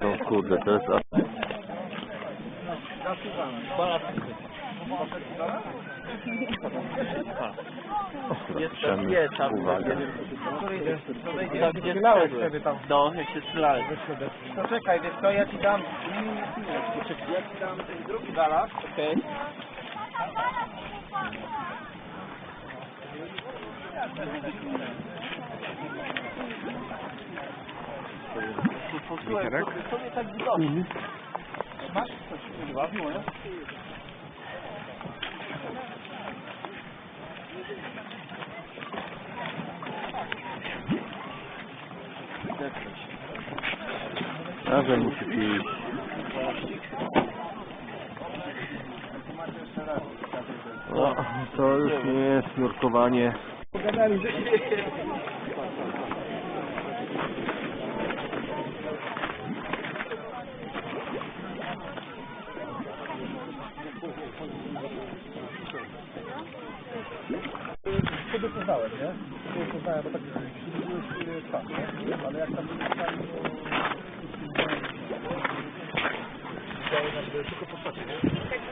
No kurde, to jest... Jest Jest tam. Tak, gdzie strzelałeś sobie tam. No, jak się strzelałem. To czekaj, wiesz co, ja ci dam... Ja ci dam ten drugi balasz, okej? Posłuchaj, sobie, tak widocznie. Masz coś chyba, miło, nie? Razem musi pić. No, to już nie jest nurkowanie. Wtedy poznałem, nie? Wtedy poznałem, bo tak byłeś sam, nie? Ale jak tam byli sami, to... Tylko postacie, nie?